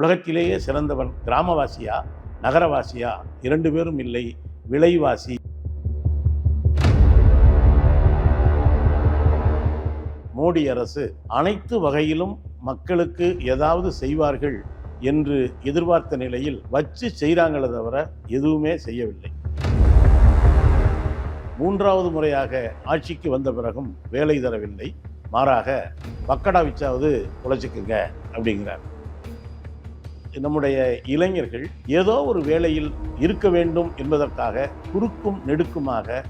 உலகத்திலேயே சிறந்தவன் கிராமவாசியா நகரவாசியா? இரண்டு பேரும் இல்லை விலைவாசி. மோடி அரசு அனைத்து வகையிலும் மக்களுக்கு ஏதாவது செய்வார்கள் என்று எதிர்பார்த்த நிலையில் வச்சு செய்கிறாங்களே தவிர எதுவுமே செய்யவில்லை. மூன்றாவது முறையாக ஆட்சிக்கு வந்த பிறகும் வேலை தரவில்லை. மாறாக பக்கடா வச்சாவது உழைச்சிக்குங்க அப்படிங்கிறார். நம்முடைய இளைஞர்கள் ஏதோ ஒரு வேலையில் இருக்க வேண்டும் என்பதற்காக குறுக்கும் நெடுக்குமாக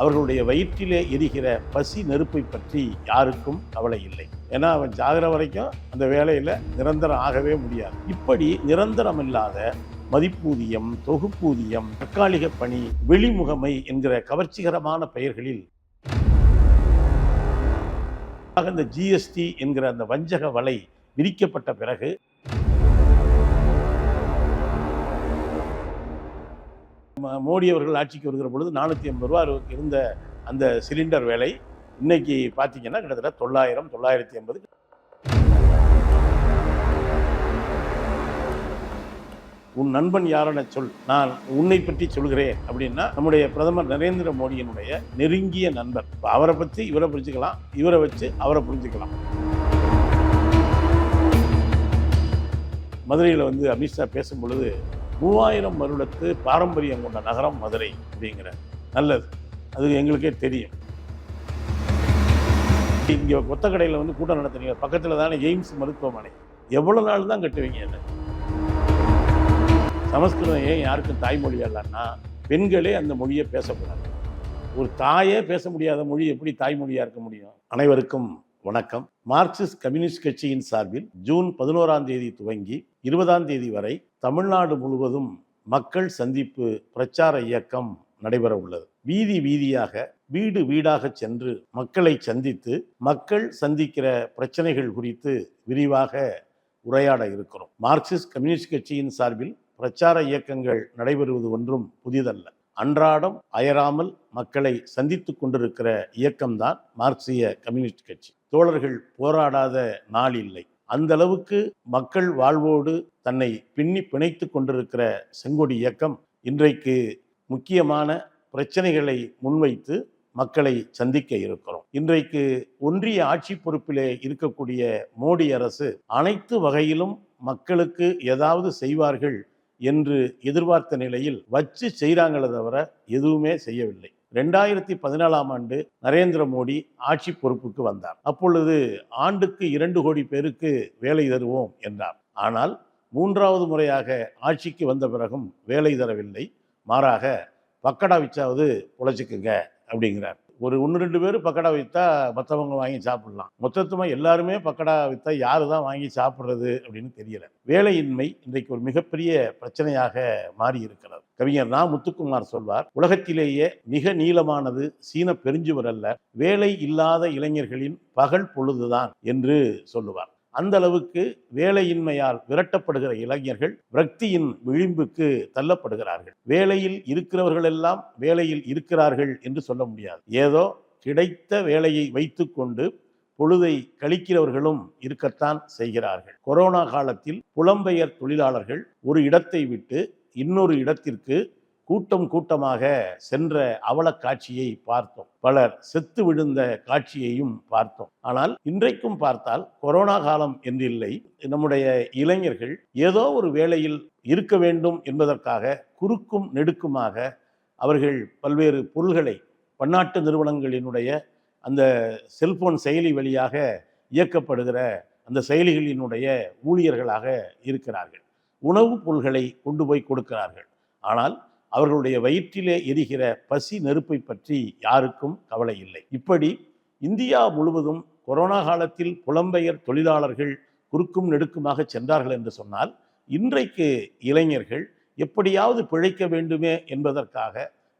அவர்களுடைய வயிற்றிலே எரிகிற பசி நெருப்பை பற்றி யாருக்கும் கவலை இல்லை. ஏன்னா அவன் ஜாகிற வரைக்கும் அந்த வேலையில் நிரந்தரம் ஆகவே முடியாது. இப்படி நிரந்தரம் இல்லாத மதிப்பூதியம் தொகுப்பூதியம் தற்காலிக பணி வெளிமுகமை என்கிற கவர்ச்சிகரமான பெயர்களில் இந்த ஜிஎஸ்டி என்கிற அந்த வஞ்சக வலை விரிக்கப்பட்ட பிறகு ம- மோடி அவர்கள் ஆட்சிக்கு வருகிற பொழுது நானூற்றி ஐம்பது ரூபா இருந்த அந்த சிலிண்டர் விலை இன்னைக்கு பார்த்தீங்கன்னா கிட்டத்தட்ட தொள்ளாயிரம் தொள்ளாயிரத்தி ஐம்பது. உன் நண்பன் யாரென சொல். நான் உன்னை பற்றி சொல்கிறேன். அப்படின்னா நம்முடைய பிரதமர் நரேந்திர மோடியினுடைய நெருங்கிய நண்பர். அவரை பற்றி இவரை புரிஞ்சுக்கலாம். இவரை வச்சு அவரை புரிஞ்சுக்கலாம். மதுரையில் வந்து அமித்ஷா பேசும் பொழுது மூவாயிரம் வருடத்து பாரம்பரியம் கொண்ட நகரம் மதுரை அப்படிங்கிற நல்லது. அது எங்களுக்கே தெரியும். இங்கே கொத்த கடையில் வந்து கூட்டம் நடத்துறீங்க பக்கத்தில் தானே எய்ம்ஸ் மருத்துவமனை. எவ்வளோ நாள் தான் கட்டுவீங்க என்ன? சமஸ்கிருதம் ஏன் யாருக்கும் தாய்மொழி இல்லைன்னா பெண்களே அந்த மொழியை பேசக்கூடாது. ஒரு தாயே பேச முடியாத மொழி எப்படி தாய்மொழியாக இருக்க முடியும்? அனைவருக்கும் வணக்கம். மார்க்சிஸ்ட் கம்யூனிஸ்ட் கட்சியின் சார்பில் ஜூன் பதினோராம் தேதி துவங்கி இருபதாம் தேதி வரை தமிழ்நாடு முழுவதும் மக்கள் சந்திப்பு பிரச்சார இயக்கம் நடைபெற உள்ளது வீதி வீதியாக வீடு வீடாக சென்று மக்களை சந்தித்து மக்கள் சந்திக்கிற பிரச்சனைகள் குறித்து விரிவாக உரையாட இருக்கிறோம். மார்க்சிஸ்ட் கம்யூனிஸ்ட் கட்சியின் சார்பில் பிரச்சார இயக்கங்கள் நடைபெறுவது ஒன்றும் புதிதல்ல. அன்றாடம் அயராமல் மக்களை சந்தித்து கொண்டிருக்கிற இயக்கம்தான் மார்க்சிய கம்யூனிஸ்ட் கட்சி. தோழர்கள் போராடாத நாள் இல்லை. அந்த அளவுக்கு மக்கள் வாழ்வோடு தன்னை பின்னி பிணைத்து கொண்டிருக்கிற செங்கொடி இயக்கம் இன்றைக்கு முக்கியமான பிரச்சனைகளை முன்வைத்து மக்களை சந்திக்க இருக்கிறோம். இன்றைக்கு ஒன்றிய ஆட்சி பொறுப்பிலே இருக்கக்கூடிய மோடி அரசு அனைத்து வகையிலும் மக்களுக்கு ஏதாவது செய்வார்கள் என்று எதிர்பார்த்த நிலையில் வச்சு செய்கிறாங்களே தவிர எதுவுமே செய்யவில்லை. ரெண்டாயிரத்தி பதினாலாம் ஆண்டு நரேந்திர மோடி ஆட்சி பொறுப்புக்கு வந்தார். அப்பொழுது ஆண்டுக்கு இரண்டு கோடி பேருக்கு வேலை தருவோம் என்றார். ஆனால் மூன்றாவது முறையாக ஆட்சிக்கு வந்த பிறகும் வேலை தரவில்லை. மாறாக பக்கடா வச்சாவது புழைச்சிக்குங்க அப்படிங்கிறார். ஒரு ஒன்று ரெண்டு பேர் பக்கடா விற்றா மற்றவங்க வாங்கி சாப்பிடலாம். மொத்தத்துமாக எல்லாருமே பக்கடா விற்றா யாரு தான் வாங்கி சாப்பிட்றது அப்படின்னு தெரியல. வேலையின்மை இன்றைக்கு ஒரு மிகப்பெரிய பிரச்சனையாக மாறி இருக்கிறது கவிஞர் நா. முத்துக்குமார் சொல்வார் உலகத்திலேயே மிக நீளமானது சீன பெருஞ்சுவர் அல்ல வேலை இல்லாத இளைஞர்களின் பகல் பொழுதுதான் என்று சொல்லுவார். அந்த அளவுக்கு வேலையின்மையால் விரட்டப்படுகிற இளைஞர்கள் விரக்தியின் விளிம்புக்கு தள்ளப்படுகிறார்கள். வேலையில் இருக்கிறவர்கள் எல்லாம் வேலையில் இருக்கிறார்கள் என்று சொல்ல முடியாது. ஏதோ கிடைத்த வேலையை வைத்துக்கொண்டு பொழுதை கழிக்கிறவர்களும் இருக்கத்தான் செய்கிறார்கள். கொரோனா காலத்தில் புலம்பெயர் தொழிலாளர்கள் ஒரு இடத்தை விட்டு இன்னொரு இடத்திற்கு கூட்டம் கூட்டமாக சென்ற அவல காட்சியை பார்த்தோம். பலர் செத்து விழுந்த காட்சியையும் பார்த்தோம். ஆனால் இன்றைக்கும் பார்த்தால் கொரோனா காலம் என்றில்லை. நம்முடைய இளைஞர்கள் ஏதோ ஒரு வேளையில் இருக்க வேண்டும் என்பதற்காக குறுக்கும் நெடுக்குமாக அவர்கள் பல்வேறு பொருள்களை பன்னாட்டு நிறுவனங்களினுடைய அந்த செல்போன் செயலி வழியாக இயக்கப்படுகிற அந்த செயலிகளினுடைய ஊழியர்களாக இருக்கிறார்கள். உணவுப் பொருள்களை கொண்டு போய் கொடுக்கிறார்கள். ஆனால் அவர்களுடைய வயிற்றிலே எரிகிற பசி நெருப்பை பற்றி யாருக்கும் கவலை இல்லை. இப்படி இந்தியா முழுவதும் கொரோனா காலத்தில் புலம்பெயர் தொழிலாளர்கள் குறுக்கும் நெடுக்குமாக சென்றார்கள் என்று சொன்னால் இன்றைக்கு இளைஞர்கள் எப்படியாவது பிழைக்க வேண்டுமே என்பதற்காக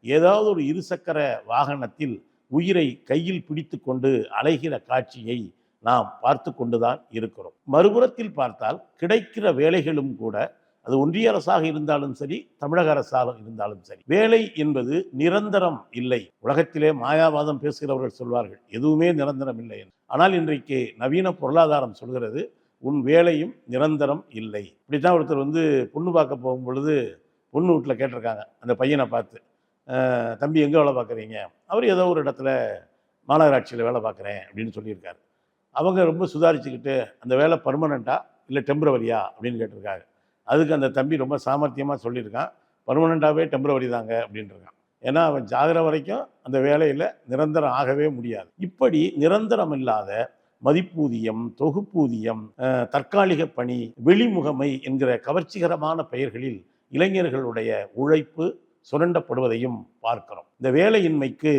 ஏதாவது ஒரு இருசக்கர வாகனத்தில் உயிரை கையில் பிடித்து கொண்டு அலைகிற காட்சியை நாம் பார்த்து கொண்டுதான் இருக்கிறோம். மறுபுறத்தில் பார்த்தால் கிடைக்கிற வேலைகளும் கூட அது ஒன்றிய அரசாக இருந்தாலும் சரி தமிழக அரசாக இருந்தாலும் சரி. வேலை என்பது நிரந்தரம் இல்லை. உலகத்திலே மாயாவாதம் பேசுகிறவர்கள் சொல்வார்கள் எதுவுமே நிரந்தரம் இல்லை என்று. ஆனால் இன்றைக்கு நவீன பொருளாதாரம் சொல்கிறது உன் வேலையும் நிரந்தரம் இல்லை. இப்படி தான் ஒருத்தர் வந்து பொண்ணு பார்க்க போகும் பொழுது பொண்ணு வீட்டில் கேட்டிருக்காங்க அந்த பையனை பார்த்து. தம்பி எங்கே வேலை பார்க்குறீங்க? அவர் ஏதோ ஒரு இடத்துல மாநகராட்சியில் வேலை பார்க்குறேன் அப்படின்னு சொல்லியிருக்காரு. அவங்க ரொம்ப சுதாரிச்சுக்கிட்டு அந்த வேலை பர்மனெண்ட்டா இல்லை டெம்பரவரியா அப்படின்னு கேட்டிருக்காங்க. அதுக்கு அந்த தம்பி ரொம்ப சாமர்த்தியமாக சொல்லியிருக்கான். பர்மனெண்ட்டாகவே டெம்பரவரி தாங்க அப்படின்ட்டுருக்கான் ஏன்னா அவன் ஜாகிற வரைக்கும் அந்த வேலையில் நிரந்தரம் ஆகவே முடியாது. இப்படி நிரந்தரம் இல்லாத மதிப்பூதியம் தொகுப்பூதியம் தற்காலிக பணி வெளிமுகமை என்கிற கவர்ச்சிகரமான பெயர்களில் இளைஞர்களுடைய உழைப்பு சுரண்டப்படுவதையும் பார்க்கிறோம். இந்த வேலையின்மைக்கு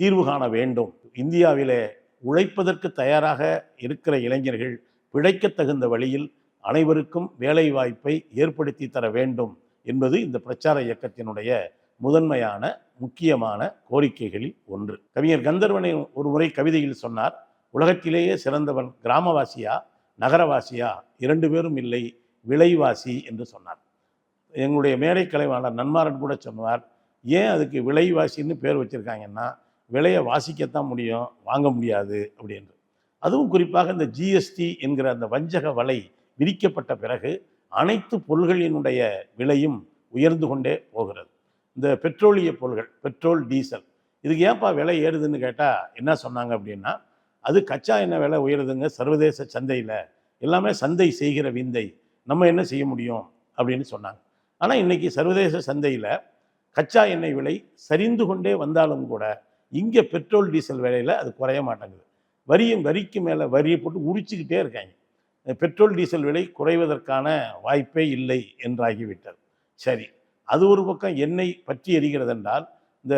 தீர்வு காண வேண்டும். இந்தியாவிலே உழைப்பதற்கு தயாராக இருக்கிற இளைஞர்கள் பிழைக்க தகுந்த வழியில் அனைவருக்கும் வேலை வாய்ப்பை ஏற்படுத்தி தர வேண்டும் என்பது இந்த பிரச்சார இயக்கத்தினுடைய முதன்மையான முக்கியமான கோரிக்கைகளில் ஒன்று. கவிஞர் கந்தர்வனை ஒரு முறை கவிதையில் சொன்னார் உலகத்திலேயே சிறந்தவன் கிராமவாசியா நகரவாசியா இரண்டு பேரும் இல்லை விலைவாசி என்று சொன்னார். எங்களுடைய மேடை கலைவாளர் நன்மாரன் கூட சொன்னார் ஏன் அதுக்கு விலைவாசின்னு பேர் வச்சுருக்காங்கன்னா விலையை வாசிக்கத்தான் முடியும் வாங்க முடியாது அப்படின்னு அதுவும் குறிப்பாக இந்த ஜிஎஸ்டி என்கிற அந்த வஞ்சக வலை விரிக்கப்பட்ட பிறகு அனைத்து பொருள்களினுடைய விலையும் உயர்ந்து கொண்டே போகிறது. இந்த பெட்ரோலிய பொருள்கள் பெட்ரோல் டீசல் இதுக்கு ஏன்ப்பா விலை ஏறுதுன்னு கேட்டால் என்ன சொன்னாங்க அப்படின்னா அது கச்சா எண்ணெய் விலை உயருதுங்க சர்வதேச சந்தையில் எல்லாமே சந்தை செய்கிற விந்தை நம்ம என்ன செய்ய முடியும் அப்படின்னு சொன்னாங்க. ஆனால் இன்றைக்கி சர்வதேச சந்தையில் கச்சா எண்ணெய் விலை சரிந்து கொண்டே வந்தாலும் கூட இங்கே பெட்ரோல் டீசல் விலையில் அது குறைய மாட்டேங்குது. வரியும் வரிக்கு மேலே வரியை போட்டு உரிச்சுக்கிட்டே இருக்காங்க. பெட்ரோல் டீசல் விலை குறைவதற்கான வாய்ப்பே இல்லை என்றாகிவிட்டது. சரி அது ஒரு பக்கம் எண்ணெய் பற்றி எரிகிறது என்றால் இந்த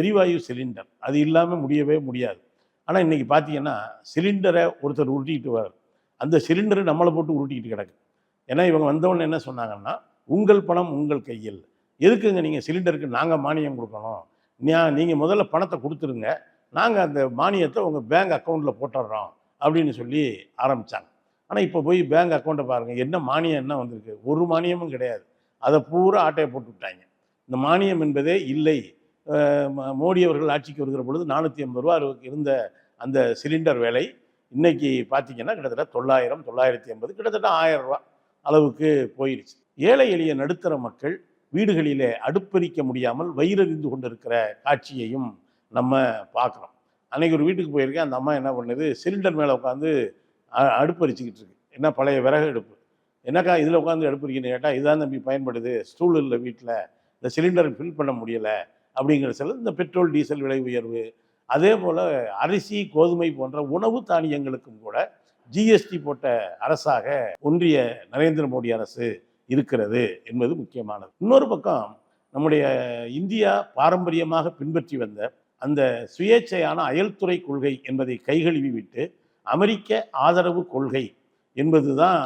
எரிவாயு சிலிண்டர் அது இல்லாமல் முடியவே முடியாது. ஆனால் இன்றைக்கி பார்த்தீங்கன்னா சிலிண்டரை ஒருத்தர் உருட்டிக்கிட்டு வர அந்த சிலிண்டரை நம்மளை போட்டு உருட்டிக்கிட்டு கிடக்கு. ஏன்னா இவங்க வந்தவொடனே என்ன சொன்னாங்கன்னா உங்கள் பணம் உங்கள் கையில். எதுக்குங்க நீங்கள் சிலிண்டருக்கு நாங்கள் மானியம் கொடுக்கணும்? நீங்கள் முதல்ல பணத்தை கொடுத்துருங்க. நாங்கள் அந்த மானியத்தை உங்கள் பேங்க் அக்கௌண்ட்டில் போட்டுடுறோம் அப்படின்னு சொல்லி ஆரம்பித்தாங்க ஆனால் இப்போ போய் பேங்க் அக்கௌண்ட்டை பாருங்கள் என்ன மானியம் என்ன வந்திருக்கு? ஒரு மானியமும் கிடையாது. அதை பூரா ஆட்டையை போட்டு விட்டாங்க. இந்த மானியம் என்பதே இல்லை. மோடி அவர்கள் ஆட்சிக்கு வருகிற பொழுது நானூற்றி ஐம்பது ரூபா அளவுக்கு இருந்த அந்த சிலிண்டர் விலை இன்னைக்கு பார்த்தீங்கன்னா கிட்டத்தட்ட தொள்ளாயிரம் தொள்ளாயிரத்தி ஐம்பது கிட்டத்தட்ட ஆயிரம் ரூபா அளவுக்கு போயிடுச்சு ஏழை எளிய நடுத்தர மக்கள் வீடுகளிலே அடுப்பெரிக்க முடியாமல் வயிறறிந்து கொண்டிருக்கிற காட்சியையும் நம்ம பார்க்குறோம். அன்னைக்கு ஒரு வீட்டுக்கு போயிருக்கேன். அந்த அம்மா என்ன பண்ணுது? சிலிண்டர் மேலே உட்காந்து அடுப்பரிச்சிக்கிட்டு இருக்கு என்ன பழைய விறகு அடுப்பு? என்னக்கா இதில் உட்காந்து அடுப்புறீங்கன்னு கேட்டால் இதான் தம்பி பயன்படுது. ஸ்டூல் இல்லை வீட்டில் இந்த சிலிண்டர் ஃபில் பண்ண முடியலை. அப்படிங்கிற சில இந்த பெட்ரோல் டீசல் விலை உயர்வு. அதே போல் அரிசி கோதுமை போன்ற உணவு தானியங்களுக்கும் கூட ஜிஎஸ்டி போட்ட அரசாக ஒன்றிய நரேந்திர மோடி அரசு இருக்கிறது என்பது முக்கியமானது. இன்னொரு பக்கம் நம்முடைய இந்தியா பாரம்பரியமாக பின்பற்றி வந்த அந்த சுயேட்சையான அயல்துறை கொள்கை என்பதை கைகழுவி விட்டு அமெரிக்க ஆதரவு கொள்கை என்பதுதான்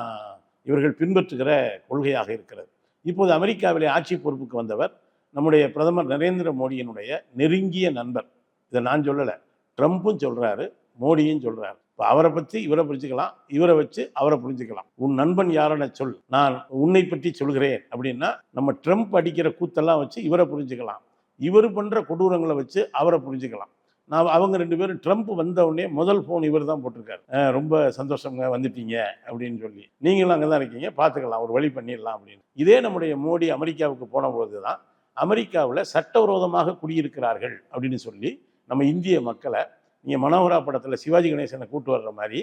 இவர்கள் பின்பற்றுகிற கொள்கையாக இருக்கிறது. இப்போது அமெரிக்காவிலே ஆட்சி பொறுப்புக்கு வந்தவர் நம்முடைய பிரதமர் நரேந்திர மோடியினுடைய நெருங்கிய நண்பர். இதை நான் சொல்லலை. ட்ரம்ப்பும் சொல்கிறாரு மோடியும் சொல்கிறாரு இப்போ அவரை பற்றி இவரை புரிஞ்சுக்கலாம் இவரை வச்சு அவரை புரிஞ்சுக்கலாம். உன் நண்பன் யாரென சொல். நான் உன்னை பற்றி சொல்கிறேன் அப்படின்னா நம்ம ட்ரம்ப் அடிக்கிற கூத்தெல்லாம் வச்சு இவரை புரிஞ்சுக்கலாம். இவர் பண்ணுற கொடூரங்களை வச்சு அவரை புரிஞ்சுக்கலாம். நான் அவங்க ரெண்டு பேரும் ட்ரம்ப் வந்த உடனே முதல் ஃபோன் இவர் தான் போட்டிருக்காரு. ரொம்ப சந்தோஷங்க வந்துட்டீங்க அப்படின்னு சொல்லி. நீங்களும் அங்கே தான் இருக்கீங்க பார்த்துக்கலாம் ஒரு வழி பண்ணிடலாம் அப்படின்னு. இதே நம்முடைய மோடி அமெரிக்காவுக்கு போன பொழுது தான் அமெரிக்காவில் சட்டவிரோதமாக குடியிருக்கிறார்கள் அப்படின்னு சொல்லி நம்ம இந்திய மக்களை நீங்கள் மனோகரா படத்தில் சிவாஜி கணேசனை கூட்டு வர்ற மாதிரி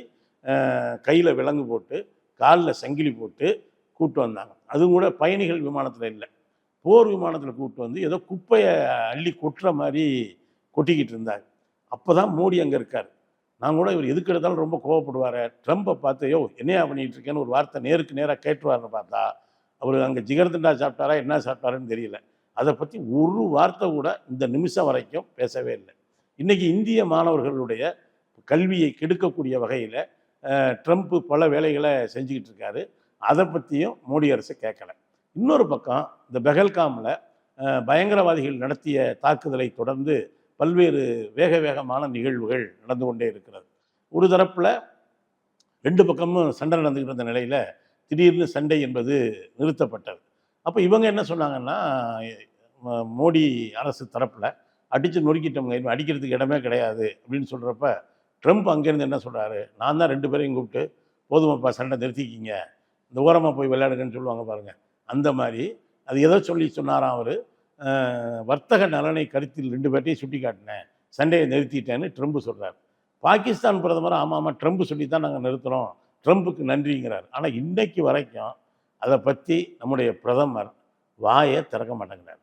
கையில் விலங்கு போட்டு காலில் சங்கிலி போட்டு கூட்டு வந்தாங்க. அதுவும் கூட பயணிகள் விமானத்தில் இல்லை. போர் விமானத்தில் கூட்டு வந்து ஏதோ குப்பையை அள்ளி கொட்டுற மாதிரி கொட்டிக்கிட்டு இருந்தாங்க. அப்போ தான் மோடி அங்கே இருக்கார். நான் கூட இவர் எதுக்கு எடுத்தாலும் ரொம்ப கோவப்படுவார். ட்ரம்ப்பை பார்த்து யோ என்னையா பண்ணிட்டு இருக்கேன்னு ஒரு வார்த்தை நேருக்கு நேராக கேட்டுருவார்னு பார்த்தா அவர் அங்கே ஜிகர்தண்டா சாப்பிட்டாரா என்ன சாப்பிட்டாருன்னு தெரியல. அதை பற்றி ஒரு வார்த்தை கூட இந்த நிமிஷம் வரைக்கும் பேசவே இல்லை. இன்றைக்கி இந்திய மாணவர்களுடைய கல்வியை கெடுக்கக்கூடிய வகையில் ட்ரம்ப் பல வேலைகளை செஞ்சுக்கிட்டு இருக்காரு. அதை பற்றியும் மோடி அரசு கேட்கல. இன்னொரு பக்கம் இந்த பெஹல்காமில் பயங்கரவாதிகள் நடத்திய தாக்குதலை தொடர்ந்து பல்வேறு வேக வேகமான நிகழ்வுகள் நடந்து கொண்டே இருக்கிறது. ஒரு தரப்பில் ரெண்டு பக்கமும் சண்டை நடந்துக்கிட்டு இருந்த நிலையில் திடீர்னு சண்டை என்பது நிறுத்தப்பட்டது. அப்போ இவங்க என்ன சொன்னாங்கன்னா ம- மோடி அரசு தரப்பில் அடித்து நொறுக்கிட்டவங்க அடிக்கிறதுக்கு இடமே கிடையாது அப்படின்னு சொல்கிறப்ப ட்ரம்ப் அங்கேருந்து என்ன சொல்கிறாரு நான் தான் ரெண்டு பேரையும் கூப்பிட்டு போதுமாப்பா சண்டை நிறுத்திக்கிங்க. இந்த ஓரமாக போய் விளையாடுங்கன்னு சொல்லுவாங்க பாருங்கள் அந்த மாதிரி அது எதை சொல்லி சொன்னாராம் அவர். வர்த்தக நலனை கருத்தில் ரெண்டு பேர்ட்டையும் சுட்டி காட்டினேன் சண்டையை நிறுத்திட்டேன்னு ட்ரம்ப் சொல்கிறார் பாகிஸ்தான் பிரதமர் ஆமாம் ஆமாம் ட்ரம்ப் சொல்லி தான் நாங்கள் நிறுத்துகிறோம் ட்ரம்ப்புக்கு நன்றிங்கிறார். ஆனால் இன்றைக்கு வரைக்கும் அதை பற்றி நம்முடைய பிரதமர் வாயை திறக்க மாட்டேங்கிறார்.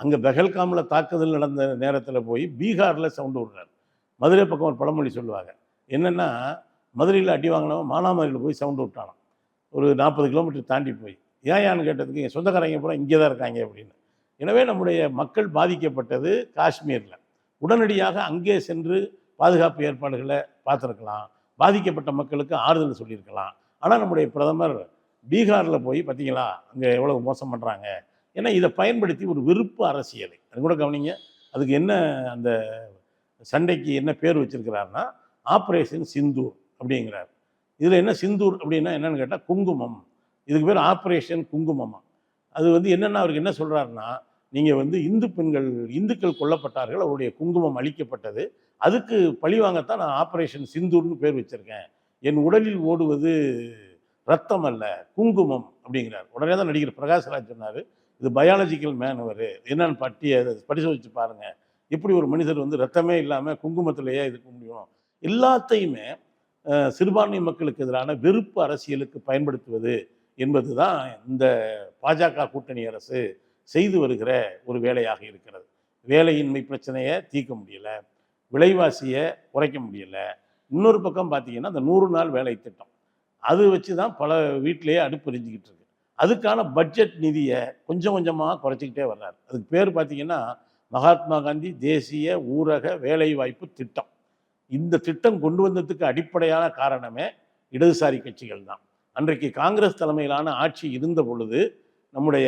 அங்கே பெஹல்காமில் தாக்குதல் நடந்த நேரத்தில் போய் பீகாரில் சவுண்டு விடுறார். மதுரை பக்கம் ஒரு பழமொழி சொல்லுவாங்க. என்னென்னா மதுரையில் அடி வாங்கினவன் மானாமதுரையில் போய் சவுண்டு விட்டானோ ஒரு நாற்பது கிலோமீட்டர் தாண்டி போய். ஏன் ஏன்னு கேட்டதுக்கு என் சொந்தக்காரங்க பூரா இங்கே தான் இருக்காங்க அப்படின்னு. எனவே நம்முடைய மக்கள் பாதிக்கப்பட்டது காஷ்மீரில். உடனடியாக அங்கே சென்று பாதுகாப்பு ஏற்பாடுகளை பார்த்துருக்கலாம். பாதிக்கப்பட்ட மக்களுக்கு ஆறுதல் சொல்லியிருக்கலாம். ஆனால் நம்முடைய பிரதமர் பீகாரில் போய் பார்த்தீங்களா அங்கே எவ்வளோ மோசம் பண்ணுறாங்க ஏன்னா இதை பயன்படுத்தி ஒரு விருப்பு அரசியலை. அது கூட கவனிங்க அதுக்கு என்ன அந்த சண்டைக்கு என்ன பேர் வச்சிருக்கிறாருன்னா ஆப்ரேஷன் சிந்தூர் அப்படிங்கிறார். இதில் என்ன சிந்தூர் அப்படின்னா என்னன்னு கேட்டால் குங்குமம். இதுக்கு பேர் ஆப்ரேஷன் குங்குமம். அது வந்து என்னென்ன அவருக்கு என்ன சொல்கிறாருன்னா நீங்கள் வந்து இந்து பெண்கள் இந்துக்கள் கொல்லப்பட்டார்கள் அவருடைய குங்குமம் அழிக்கப்பட்டது. அதுக்கு பழிவாங்கத்தான் நான் ஆப்ரேஷன் சிந்தூர்னு பேர் வச்சுருக்கேன். என் உடலில் ஓடுவது ரத்தம் அல்ல குங்குமம் அப்படிங்கிறார். உடனே தான் நடிகர் பிரகாஷ்ராஜ் சொன்னார் இது பயாலஜிக்கல் மேன் அவர். என்னன்னு பட்டி அதை பரிசோதிச்சு பாருங்கள் எப்படி ஒரு மனிதர் வந்து ரத்தமே இல்லாமல் குங்குமத்திலேயே இருக்க முடியும்? எல்லாத்தையுமே சிறுபான்மை மக்களுக்கு எதிரான வெறுப்பு அரசியலுக்கு பயன்படுத்துவது என்பது தான் இந்த பாஜக கூட்டணி அரசு. செய்து வருகிற ஒரு வேலையாக இருக்கிறது. வேலையின்மை பிரச்சனையை தீர்க்க முடியலை. விலைவாசியை குறைக்க முடியலை. இன்னொரு பக்கம் பார்த்தீங்கன்னா அந்த நூறு நாள் வேலை திட்டம். அது வச்சு தான் பல வீட்டிலேயே அடுப்பு எரிஞ்சிக்கிட்டு இருக்கு. அதுக்கான பட்ஜெட் நிதியை கொஞ்சம் கொஞ்சமாக குறைச்சிக்கிட்டே வர்றாரு. அதுக்கு பேர் பார்த்தீங்கன்னா மகாத்மா காந்தி தேசிய ஊரக வேலைவாய்ப்பு திட்டம். இந்த திட்டம் கொண்டு வந்ததுக்கு அடிப்படையான காரணமே இடதுசாரி கட்சிகள் தான். அன்றைக்கு காங்கிரஸ் தலைமையிலான ஆட்சி இருந்த பொழுது நம்முடைய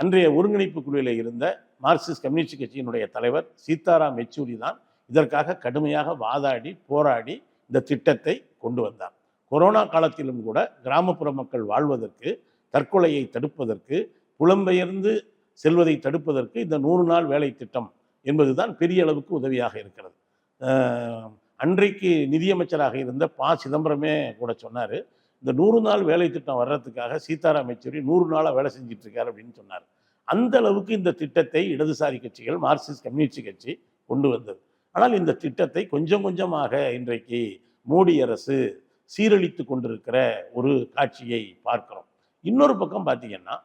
அன்றைய ஒருங்கிணைப்பு குழுவில் இருந்த மார்க்சிஸ்ட் கம்யூனிஸ்ட் கட்சியினுடைய தலைவர் சீதாராம் யெச்சூரி தான் இதற்காக கடுமையாக வாதாடி போராடி இந்த திட்டத்தை கொண்டு வந்தார். கொரோனா காலத்திலும் கூட கிராமப்புற மக்கள் வாழ்வதற்கு தற்கொலையை தடுப்பதற்கு புலம்பெயர்ந்து செல்வதை தடுப்பதற்கு இந்த நூறு நாள் வேலை திட்டம் என்பதுதான் பெரிய அளவுக்கு உதவியாக இருக்கிறது. அன்றைக்கு நிதியமைச்சராக இருந்த ப. சிதம்பரமே கூட சொன்னார் இந்த நூறு நாள் வேலை திட்டம் வர்றதுக்காக சீதாராம் யெச்சூரி நூறு நாளாக வேலை செஞ்சுட்டு அப்படின்னு சொன்னார். அந்த அளவுக்கு இந்த திட்டத்தை இடதுசாரி கட்சிகள் மார்க்சிஸ்ட் கம்யூனிஸ்ட் கட்சி கொண்டு வந்தது. ஆனால் இந்த திட்டத்தை கொஞ்சம் கொஞ்சமாக இன்றைக்கு மோடி அரசு சீரழித்து கொண்டிருக்கிற ஒரு காட்சியை பார்க்கிறோம். இன்னொரு பக்கம் பார்த்தீங்கன்னா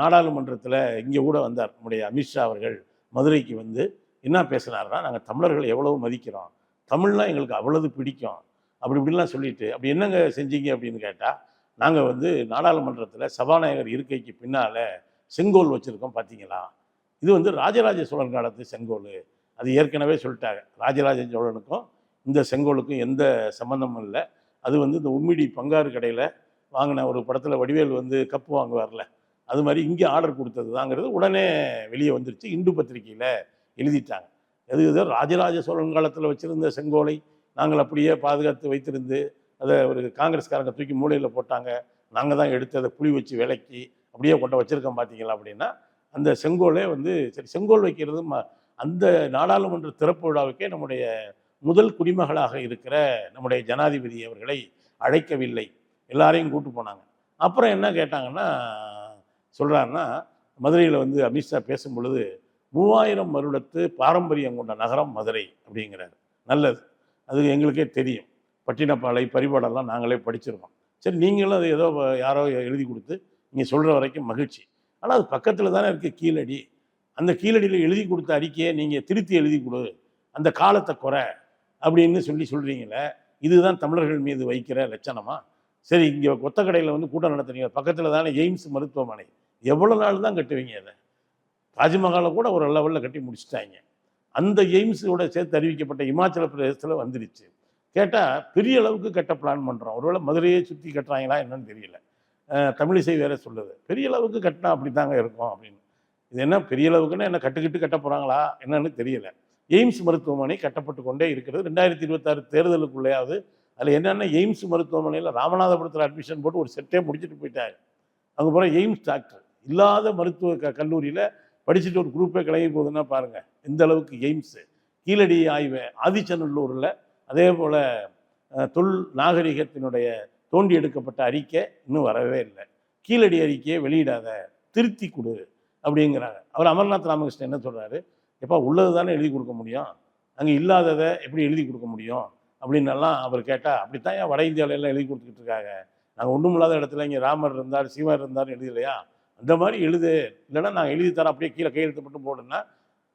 நாடாளுமன்றத்தில் இங்கே கூட வந்தார் நம்முடைய அமித்ஷா அவர்கள் மதுரைக்கு வந்து என்ன பேசுனாருன்னா நாங்கள் தமிழர்களை எவ்வளவு மதிக்கிறோம்? தமிழ்லாம் எங்களுக்கு அவ்வளவு பிடிக்கும். அப்படி இப்படிலாம் சொல்லிட்டு அப்படி என்னங்க செஞ்சீங்க அப்படின்னு கேட்டால் நாங்கள் வந்து நாடாளுமன்றத்தில் சபாநாயகர் இருக்கைக்கு பின்னால் செங்கோல் வச்சுருக்கோம் பார்த்தீங்களா இது வந்து ராஜராஜ சோழன் காலத்து செங்கோல். அது ஏற்கனவே சொல்லிட்டாங்க. ராஜராஜ சோழனுக்கும் இந்த செங்கோலுக்கும் எந்த சம்மந்தமும் இல்லை. அது வந்து இந்த உம்மிடி பங்காறு கடையில் வாங்கின ஒரு படத்தில் வடிவேல் வந்து கப்பு வாங்குவார்ல அது மாதிரி இங்கே ஆர்டர் கொடுத்தது தாங்கிறது உடனே வெளியே வந்துருச்சு. இந்து பத்திரிகையில் எழுதிட்டாங்க. அது ராஜராஜ சோழன் காலத்தில் வச்சுருந்த செங்கோலை நாங்கள் அப்படியே பாதுகாத்து வைத்திருந்து அதை ஒரு காங்கிரஸ்காரங்க தூக்கி மூலையில் போட்டாங்க. நாங்கள் தான் எடுத்து அதை புளி வச்சு விலக்கி அப்படியே கொண்டு வச்சுருக்கோம் பார்த்தீங்களா அப்படின்னா அந்த செங்கோலே வந்து சரி செங்கோல் வைக்கிறது ம- அந்த நாடாளுமன்ற திறப்பு விழாவுக்கே நம்முடைய முதல் குடிமகளாக இருக்கிற நம்முடைய ஜனாதிபதி அவர்களை அழைக்கவில்லை. எல்லாரையும் கூட்டு போனாங்க. அப்புறம் என்ன கேட்டாங்கன்னா சொல்கிறாருன்னா மதுரையில் வந்து அமித்ஷா பேசும் பொழுது மூவாயிரம் வருடத்து பாரம்பரியம் கொண்ட நகரம் மதுரை அப்படிங்கிறாரு. நல்லது. அது எங்களுக்கே தெரியும். பட்டினப்பாலை பரிபாடெல்லாம் நாங்களே படிச்சிருக்கோம். சரி நீங்களும் அது ஏதோ யாரோ எழுதி கொடுத்து நீங்கள் சொல்கிற வரைக்கும் மகிழ்ச்சி. ஆனால் அது பக்கத்தில் தானே இருக்குது கீழடி. அந்த கீழடியில் எழுதி கொடுத்த அறிக்கையை நீங்கள் திருத்தி எழுதி கொடு. அந்த காலத்தை குறை அப்படின்னு சொல்லி சொல்கிறீங்களே இதுதான் தமிழர்கள் மீது வைக்கிற லட்சணமா? சரி இங்கே கொத்த கடையில் வந்து கூட்டம் நடத்துறீங்க. பக்கத்தில் தானே எய்ம்ஸ் மருத்துவமனை. எவ்வளோ நாள் தான் கட்டுவீங்க அதை தாஜ்மஹாலை கூட ஒரு லெவலில் கட்டி முடிச்சிட்டாங்க. அந்த எய்ம்ஸோட சேர்த்து அறிவிக்கப்பட்ட இமாச்சல பிரதேசத்தில் வந்துருச்சு. கேட்டால் பெரிய அளவுக்கு கட்ட பிளான் பண்ணுறோம் ஒருவேளை மதுரையை சுற்றி கட்டுறாங்களா என்னன்னு தெரியல. தமிழிசை வேற சொல்லுது. பெரிய அளவுக்கு கட்டினா அப்படி தாங்க இருக்கும் அப்படின்னு. இது என்ன பெரிய அளவுக்குன்னா என்ன கட்டுக்கிட்டு கட்ட போகிறாங்களா என்னன்னு தெரியல. எய்ம்ஸ் மருத்துவமனை கட்டப்பட்டு கொண்டே இருக்கிறது. ரெண்டாயிரத்தி இருபத்தாறு தேர்தலுக்குள்ளேயாவது அதில் என்னென்ன எய்ம்ஸ் மருத்துவமனையில் ராமநாதபுரத்தில் அட்மிஷன் போட்டு ஒரு செட்டே முடிச்சுட்டு போயிட்டார். அங்கே போகிற எய்ம்ஸ் டாக்டர். இல்லாத மருத்துவ க கல்லூரியில் படிச்சுட்டு ஒரு குரூப்பே கிளம்பி போகுதுன்னா பாருங்கள் இந்த அளவுக்கு எய்ம்ஸு? கீழடி ஆய்வு ஆதிச்சநல்லூரில் அதே போல் தொல் நாகரிகத்தினுடைய தோண்டி எடுக்கப்பட்ட அறிக்கை இன்னும் வரவே இல்லை. கீழடி அறிக்கையை வெளியிடாத திருத்தி கொடு அப்படிங்கிறாங்க. அவர் அமர்நாத் ராமகிருஷ்ணன் என்ன சொல்கிறாரு எப்பா உள்ளது தானே எழுதி கொடுக்க முடியும்? அங்கே இல்லாததை எப்படி எழுதி கொடுக்க முடியும்? அப்படின்னெல்லாம் அவர் கேட்டால் அப்படித்தான் ஏன் வட இந்தியாவில எல்லாம் எழுதி கொடுத்துக்கிட்டு இருக்காங்க? நாங்கள் ஒன்றும் இல்லாத இடத்துல இங்கே ராமர் இருந்தார் சீமர் இருந்தார் இல்லையா அந்த மாதிரி எழுது. இல்லைன்னா நாங்கள் எழுதி தரோம் அப்படியே கீழே கையெழுத்து மட்டும் போடுன்னா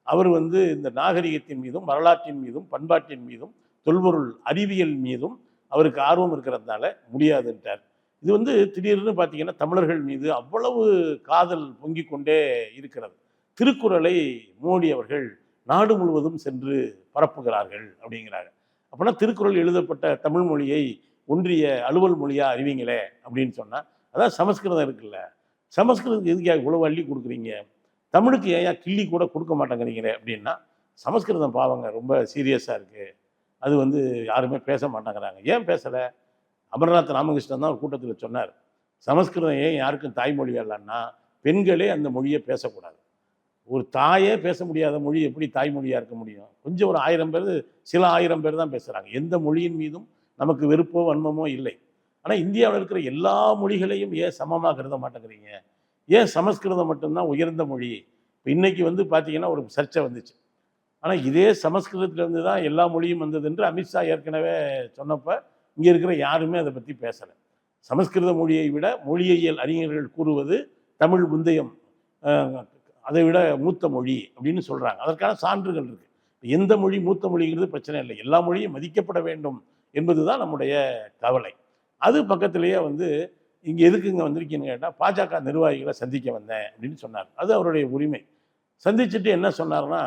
அவர் வந்து இந்த நாகரிகத்தின் மீதும் வரலாற்றின் மீதும் பண்பாட்டின் மீதும் தொல்பொருள் அறிவியல் மீதும் அவருக்கு ஆர்வம் இருக்கிறதுனால முடியாதுன்ட்டார். இது வந்து திடீர்னு பார்த்தீங்கன்னா தமிழர்கள் மீது அவ்வளவு காதல் பொங்கிக் கொண்டே இருக்கிறது. திருக்குறளை மோடி அவர்கள் நாடு முழுவதும் சென்று பரப்புகிறார்கள் அப்படிங்கிறாங்க. அப்போனா திருக்குறள் எழுதப்பட்ட தமிழ் மொழியை ஒன்றிய அலுவல் மொழியாக அறிவிங்களே அப்படின்னு சொன்னால் அதான் சமஸ்கிருதம் இருக்குல்ல. சமஸ்கிருதத்துக்கு எதுக்காக இவ்வளவு அள்ளி கொடுக்குறீங்க? தமிழுக்கு ஏன் கிள்ளி கூட கொடுக்க மாட்டேங்கிறீங்களே அப்படின்னா சமஸ்கிருதம் பாவங்க ரொம்ப சீரியஸாக இருக்குது அது வந்து யாருமே பேச மாட்டேங்கிறாங்க. ஏன் பேசலை? அமர்நாத் ராமகிருஷ்ணன் தான் ஒரு கூட்டத்தில் சொன்னார். சமஸ்கிருதம் ஏன் யாருக்கும் தாய்மொழி இல்லைன்னா பெண்களே அந்த மொழியை பேசக்கூடாது. ஒரு தாயே பேச முடியாத மொழி எப்படி தாய்மொழியாக இருக்க முடியும்? கொஞ்சம் ஒரு ஆயிரம் பேர் சில ஆயிரம் பேர் தான் பேசுகிறாங்க எந்த மொழியின் மீதும் நமக்கு வெறுப்போ வன்மமோ இல்லை. ஆனால் இந்தியாவில் இருக்கிற எல்லா மொழிகளையும் ஏன் சமமாக கருத மாட்டேங்கிறீங்க? ஏன் சமஸ்கிருதம் மட்டும்தான் உயர்ந்த மொழி? இப்போ இன்றைக்கி வந்து பார்த்தீங்கன்னா ஒரு சர்ச்சை வந்துச்சு. ஆனால் இதே சமஸ்கிருதத்துலேருந்து தான் எல்லா மொழியும் வந்தது என்று அமித்ஷா ஏற்கனவே சொன்னப்போ இங்கே இருக்கிற யாருமே அதை பற்றி பேசலை. சமஸ்கிருத மொழியை விட மொழியியல் அறிஞர்கள் கூறுவது தமிழ் முந்தையம் அதை விட மூத்த மொழி அப்படின்னு சொல்கிறாங்க அதற்கான சான்றுகள் இருக்குது எந்த மொழி மூத்த மொழிங்கிறது பிரச்சனை இல்லை. எல்லா மொழியும் மதிக்கப்பட வேண்டும் என்பது தான் நம்முடைய கவலை. அது பக்கத்திலேயே வந்து இங்கே எதுக்கு இங்கே வந்திருக்கீங்கன்னு கேட்டால் பாஜக நிர்வாகிகளை சந்திக்க வந்தேன் அப்படின்னு சொன்னார். அது அவருடைய உரிமை. சந்திச்சுட்டு என்ன சொன்னார்னா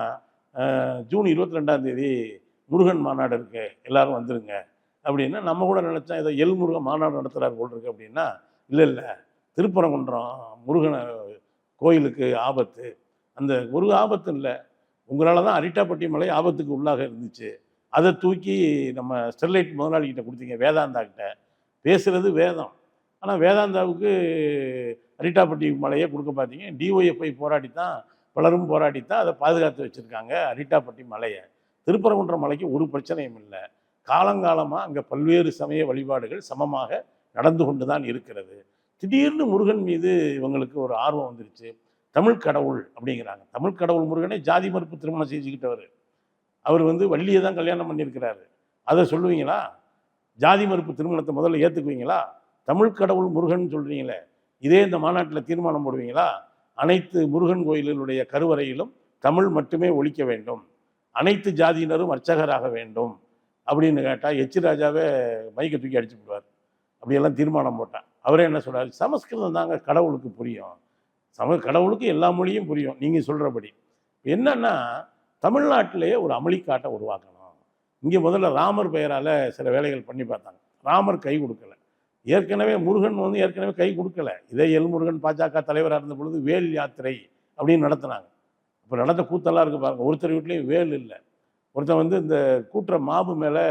ஜூன் இருபத்தி ரெண்டாம் தேதி முருகன் மாநாடு இருக்கு எல்லாரும் வந்துருங்க. அப்படின்னா நம்ம கூட நினச்சா ஏதோ எல் முருகன் மாநாடு நடத்துகிறார் போல் இருக்கு அப்படின்னா இல்லை இல்லை. திருப்பரங்குன்றம் முருகனை கோயிலுக்கு ஆபத்து. அந்த ஒரு ஆபத்து இல்லை. உங்களால் தான் அரிட்டாப்பட்டி மலை ஆபத்துக்கு உள்ளாக இருந்துச்சு. அதை தூக்கி நம்ம ஸ்டெர்லைட் முதலாளிகிட்ட கொடுத்தீங்க வேதாந்தா கிட்ட. பேசுகிறது வேதம். ஆனால் வேதாந்தாவுக்கு அரிட்டாப்பட்டி மலையை கொடுக்க பார்த்தீங்க டிஒஎஃப்ஐ போராடி தான் பலரும் போராடி தான் அதை பாதுகாத்து வச்சுருக்காங்க அரிட்டாப்பட்டி மலையை. திருப்பரங்குன்ற மலைக்கு ஒரு பிரச்சனையும் இல்லை. காலங்காலமாக அங்கே பல்வேறு சமய வழிபாடுகள் சமமாக நடந்து கொண்டு தான் இருக்கிறது. திடீர்னு முருகன் மீது இவங்களுக்கு ஒரு ஆர்வம் வந்துருச்சு. தமிழ் கடவுள் அப்படிங்கிறாங்க. தமிழ் கடவுள் முருகனே ஜாதி மறுப்பு திருமணம் செஞ்சுக்கிட்டவர். அவர் வந்து வள்ளியை தான் கல்யாணம் பண்ணியிருக்கிறாரு. அதை சொல்லுவீங்களா? ஜாதி மறுப்பு திருமணத்தை முதல்ல ஏற்றுக்குவீங்களா தமிழ் கடவுள் முருகன் சொல்கிறீங்களே இதே இந்த மாநாட்டில் தீர்மானம் போடுவீங்களா? அனைத்து முருகன் கோயில்களுடைய கருவறையிலும் தமிழ் மட்டுமே ஒழிக்க வேண்டும். அனைத்து ஜாதியினரும் அர்ச்சகராக வேண்டும். அப்படின்னு கேட்டால் எச்சி ராஜாவே மைக்கை தூக்கி அடிச்சு விடுவார் அப்படியெல்லாம் தீர்மானம் போட்டான். அவரே என்ன சொல்கிறார் சமஸ்கிருதம் தாங்க கடவுளுக்கு புரியும். சம கடவுளுக்கு எல்லா மொழியும் புரியும் நீங்கள் சொல்கிறபடி என்னன்னா தமிழ்நாட்டிலேயே ஒரு அமளிக்காட்டை உருவாக்கணும். இங்கே முதல்ல ராமர் பெயரால் சில வேலைகள் பண்ணி பார்த்தாங்க. ராமர் கை கொடுக்கல. ஏற்கனவே முருகன் வந்து ஏற்கனவே கை கொடுக்கல. இதே எல் முருகன் பாஜக தலைவராக இருந்த பொழுது வேல் யாத்திரை அப்படின்னு நடத்தினாங்க. இப்போ நடந்த கூத்தெல்லாம் இருக்குது பாருங்க. ஒருத்தர் வீட்லேயும் வேல் இல்லை. ஒருத்தன் வந்து இந்த கூட்டுற மாவு மேலே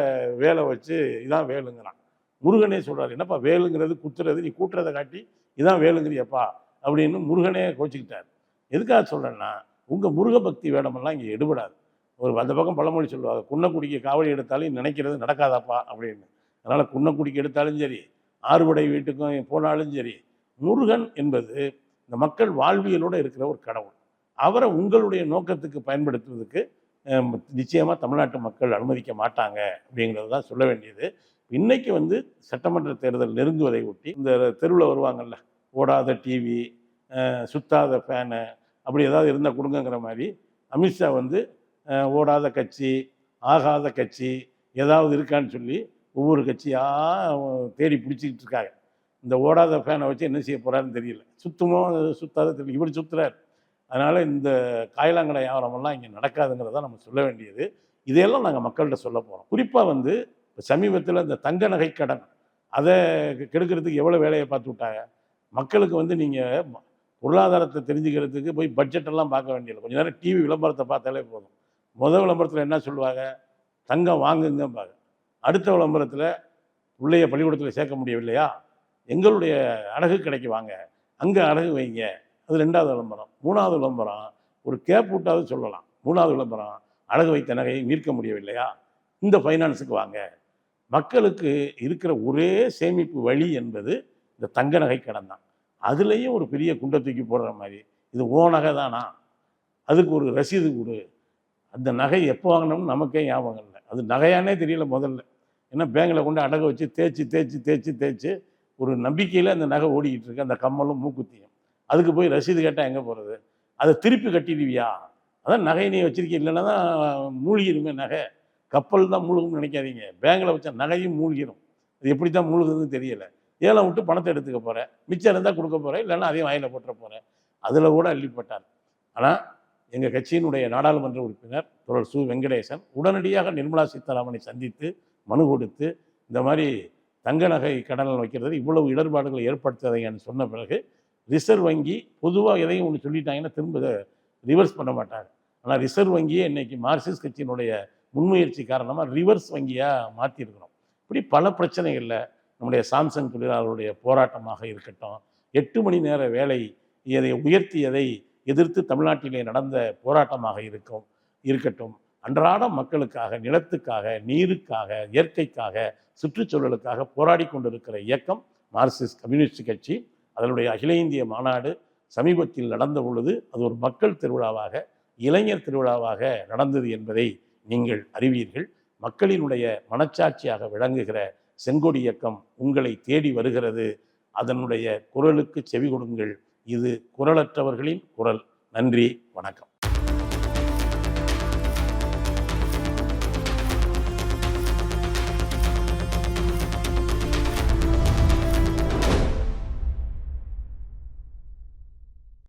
வேலை வச்சு இதான் வேலுங்கிறான். முருகனே சொல்கிறார் என்னப்பா வேலுங்கிறது குத்துறது நீ கூட்டுறதை காட்டி இதான் வேலுங்கிறியப்பா அப்படின்னு முருகனே கோச்சிக்கிட்டார். எதுக்காக சொல்கிறேன்னா உங்கள் முருக பக்தி வேடமெல்லாம் இங்கே எடுபடாது. ஒரு அந்த பக்கம் பழமொழி சொல்லுவாங்க குன்னக்குடிக்கு காவடி எடுத்தாலும் நினைக்கிறது நடக்காதாப்பா அப்படின்னு. அதனால் குன்னக்குடிக்கு எடுத்தாலும் சரி ஆறுபடை வீட்டுக்கும் போனாலும் சரி முருகன் என்பது இந்த மக்கள் வாழ்வியலோடு இருக்கிற ஒரு கடவுள். அவரை உங்களுடைய நோக்கத்துக்கு பயன்படுத்துவதற்கு நிச்சயமாக தமிழ்நாட்டு மக்கள் அனுமதிக்க மாட்டாங்க அப்படிங்கிறது தான் சொல்ல வேண்டியது. இன்னைக்கு வந்து சட்டமன்ற தேர்தல் நெருங்குவதை ஒட்டி இந்த தெருவில் வருவாங்கல்ல ஓடாத டிவி சுத்தாத ஃபேனு அப்படி ஏதாவது இருந்தால் கொடுங்கங்கிற மாதிரி அமித்ஷா வந்து ஓடாத கட்சி ஆகாத கட்சி ஏதாவது இருக்கான்னு சொல்லி ஒவ்வொரு கட்சியாக தேடி பிடிச்சிக்கிட்டு இருக்காங்க. இந்த ஓடாத ஃபேனை வச்சு என்ன செய்ய போகிறாருன்னு தெரியல. சுத்தமோ சுத்தாத தெரியல. இப்படி சுற்றுறாரு அதனால் இந்த காயலாங்கடை வியாபாரமெல்லாம் இங்கே நடக்காதுங்கிறத நம்ம சொல்ல வேண்டியது. இதையெல்லாம் நாங்கள் மக்கள்கிட்ட சொல்ல போகிறோம் குறிப்பாக வந்து இப்போ சமீபத்தில் இந்த தங்க நகை கடன் அதை கெடுக்கிறதுக்கு எவ்வளோ வேலையை பார்த்து விட்டாங்க? மக்களுக்கு வந்து நீங்கள் பொருளாதாரத்தை தெரிஞ்சுக்கிறதுக்கு போய் பட்ஜெட்டெல்லாம் பார்க்க வேண்டியதில்லை. கொஞ்சம் நேரம் டிவி விளம்பரத்தை பார்த்தாலே போதும். முதல் விளம்பரத்தில் என்ன சொல்லுவாங்க? தங்கம் வாங்குங்கம்பாங்க. அடுத்த விளம்பரத்தில் பிள்ளைய பள்ளிக்கூடத்தில் சேர்க்க முடியவில்லையா? எங்களுடைய அடகு கடைக்கு வாங்க. அங்கே அடகு வைங்க. அது ரெண்டாவது விளம்பரம். மூணாவது விளம்பரம் ஒரு கேப் விட்டாவது சொல்லலாம். மூணாவது விளம்பரம் அடகு வைத்த நகையை மீட்க முடியவில்லையா? இந்த ஃபைனான்ஸுக்கு வாங்க. மக்களுக்கு இருக்கிற ஒரே சேமிப்பு வழி என்பது இந்த தங்க நகை கடன் தான். அதுலேயும் ஒரு பெரிய குண்டை தூக்கி போடுற மாதிரி. இது ஓ நகை தானா? அதுக்கு ஒரு ரசீது கொடு. அந்த நகை எப்போ வாங்கினோம்னு நமக்கே ஞாபகம் இல்லை. அது நகையானே தெரியல முதல்ல. ஏன்னா பேங்கில் கொண்டு அடக வச்சு தேய்ச்சி தேய்ச்சி தேய்ச்சி தேய்ச்சி ஒரு நம்பிக்கையில் அந்த நகை ஓடிக்கிட்டு இருக்கு. அந்த கம்மலும் மூக்குத்தியும். அதுக்கு போய் ரசீது கேட்டால் எங்கே போகிறது அதை திருப்பி கட்டிடுவியா? அதான் நகை நீ வச்சிருக்க இல்லைன்னா தான் மூழ்கிருமே நகை. கப்பல் தான் மூழ்கும்னு நினைக்காதீங்க. பேங்கில் வச்ச நகையும் மூழ்கிடும் அது எப்படி தான் மூழ்குதுன்னு தெரியல. ஏழை விட்டு பணத்தை எடுத்துக்க போகிறேன் மிச்சம் இருந்தால் கொடுக்க போகிறேன் இல்லைன்னா அதையும் வாயில போட்டுற போகிறேன் அதில் கூட அள்ளிப்பட்டார். ஆனால் எங்கள் கட்சியினுடைய நாடாளுமன்ற உறுப்பினர் தொடர் சு. வெங்கடேசன் உடனடியாக நிர்மலா சீதாராமனை சந்தித்து மனு கொடுத்து இந்த மாதிரி தங்க நகை கடனில் வைக்கிறது இவ்வளவு இடர்பாடுகளை ஏற்படுத்தாதீங்கன்னு சொன்ன பிறகு ரிசர்வ் வங்கி பொதுவாக எதையும் ஒன்று சொல்லிட்டாங்கன்னா திரும்ப ரிவர்ஸ் பண்ண மாட்டாங்க. ஆனால் ரிசர்வ் வங்கியே இன்னைக்கு மார்க்சிஸ்ட் கட்சியினுடைய முன்முயற்சி காரணமாக ரிவர்ஸ் வங்கியாக மாற்றிருக்கிறோம் இப்படி பல பிரச்சனைகளில் நம்முடைய சாம்சங் தொழிலாளருடைய போராட்டமாக இருக்கட்டும் எட்டு மணி நேர வேலை இதை உயர்த்தியதை எதிர்த்து தமிழ்நாட்டிலே நடந்த போராட்டமாக இருக்கும் இருக்கட்டும். அன்றாட மக்களுக்காக நிலத்துக்காக நீருக்காக இயற்கைக்காக சுற்றுச்சூழலுக்காக போராடி கொண்டிருக்கிற இயக்கம் மார்க்சிஸ்ட் கம்யூனிஸ்ட் கட்சி. அதனுடைய அகில இந்திய மாநாடு சமீபத்தில் நடந்த பொழுது அது ஒரு மக்கள் திருவிழாவாக இளைஞர் திருவிழாவாக நடந்தது என்பதை நீங்கள் அறிவீர்கள். மக்களினுடைய மனச்சாட்சியாக விளங்குகிற செங்கொடி இயக்கம் உங்களை தேடி வருகிறது. அதனுடைய குரலுக்கு செவி கொடுங்கள். இது குரலற்றவர்களின் குரல். நன்றி வணக்கம்.